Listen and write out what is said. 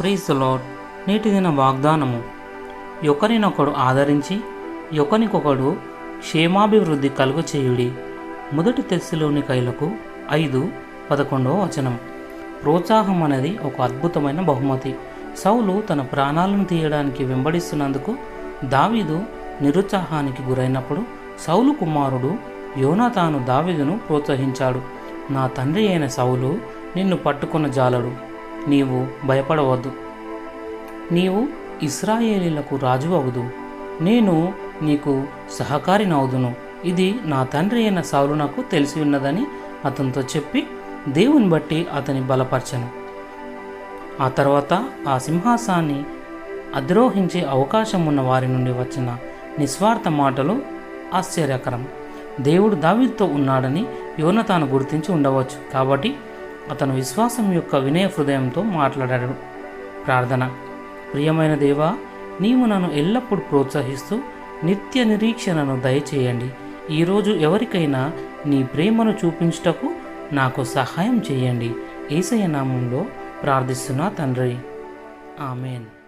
Praise lord నేటి దిన వాగ్దానము. ఒకరినొకడు ఆదరించి ఒకరికొకడు క్షేమాభివృద్ధి కలుగు చేయుడి. మొదటి తెస్సులోని కైలకు ఐదు పదకొండవ వచనం. ప్రోత్సాహం అనేది ఒక అద్భుతమైన బహుమతి. సౌలు తన ప్రాణాలను తీయడానికి వెంబడిస్తున్నందుకు దావీదు నిరుత్సాహానికి గురైనప్పుడు సౌలు కుమారుడు యోనాతాను దావీదును ప్రోత్సహించాడు. నా తండ్రి అయిన సౌలు నిన్ను పట్టుకున్న జాలడు నీవు భయపడవద్దు. నీవు ఇస్రాయేలీలకు రాజు అవుదు నేను నీకు సహకారినవుదును. ఇది నా తండ్రి అయిన సౌలు నాకు తెలిసి ఉన్నదని అతనితో చెప్పి దేవుని బట్టి అతని బలపరచను. ఆ తర్వాత ఆ సింహాసాన్ని అధిరోహించే అవకాశం ఉన్న వారి నుండి వచ్చిన నిస్వార్థ మాటలు ఆశ్చర్యకరం. దేవుడు దావితో ఉన్నాడని యోనతాను గుర్తించి ఉండవచ్చు. కాబట్టి అతను విశ్వాసం యొక్క వినయ హృదయంతో మాట్లాడాడు. ప్రార్థన. ప్రియమైన దేవా నీవు నన్ను ఎల్లప్పుడూ ప్రోత్సహిస్తూ నిత్య నిరీక్షణను దయచేయండి. ఈరోజు ఎవరికైనా నీ ప్రేమను చూపించుటకు నాకు సహాయం చేయండి. ఏసయ నామంలో ప్రార్థిస్తున్నా తండ్రి. ఆమెన్.